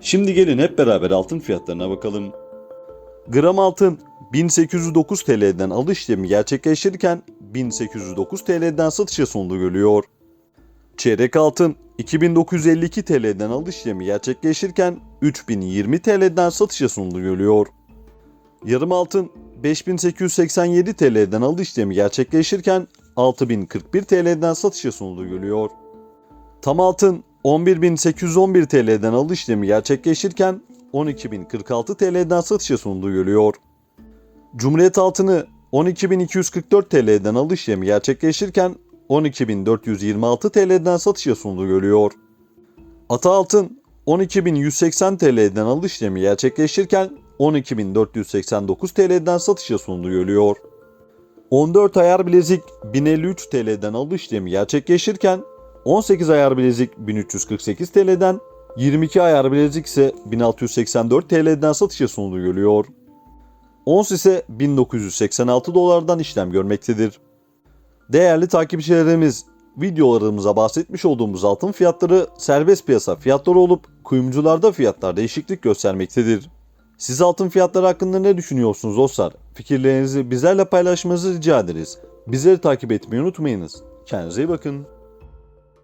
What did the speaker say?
Şimdi gelin hep beraber altın fiyatlarına bakalım. Gram altın 1809 TL'den alış işlemi gerçekleştirirken 1809 TL'den satışa sunduğu görülüyor. Çeyrek altın 2952 TL'den alış işlemi gerçekleştirirken 3020 TL'den satışa sunduğu görülüyor. Yarım altın 5887 TL'den alış işlemi gerçekleştirirken 6041 TL'den satışa sunduğu görülüyor. Tam altın 11.811 TL'den alış işlemi gerçekleştirirken 12.046 TL'den satışa sunduğu görülüyor. Cumhuriyet altını 12.244 TL'den alış işlemi gerçekleştirirken 12.426 TL'den satışa sunduğu görülüyor. Ata altın 12.180 TL'den alış işlemi gerçekleştirirken 12.489 TL'den satışa sunduğu görülüyor. 14 ayar bilezik 1053 TL'den alış işlemi gerçekleştirirken 18 ayar bilezik 1348 TL'den, 22 ayar bilezik ise 1684 TL'den satışa sunduğu görülüyor. Ons ise 1986 dolardan işlem görmektedir. Değerli takipçilerimiz, videolarımıza bahsetmiş olduğumuz altın fiyatları serbest piyasa fiyatları olup kuyumcularda fiyatlar değişiklik göstermektedir. Siz altın fiyatları hakkında ne düşünüyorsunuz dostlar? Fikirlerinizi bizlerle paylaşmanızı rica ederiz. Bizleri takip etmeyi unutmayınız. Kendinize iyi bakın.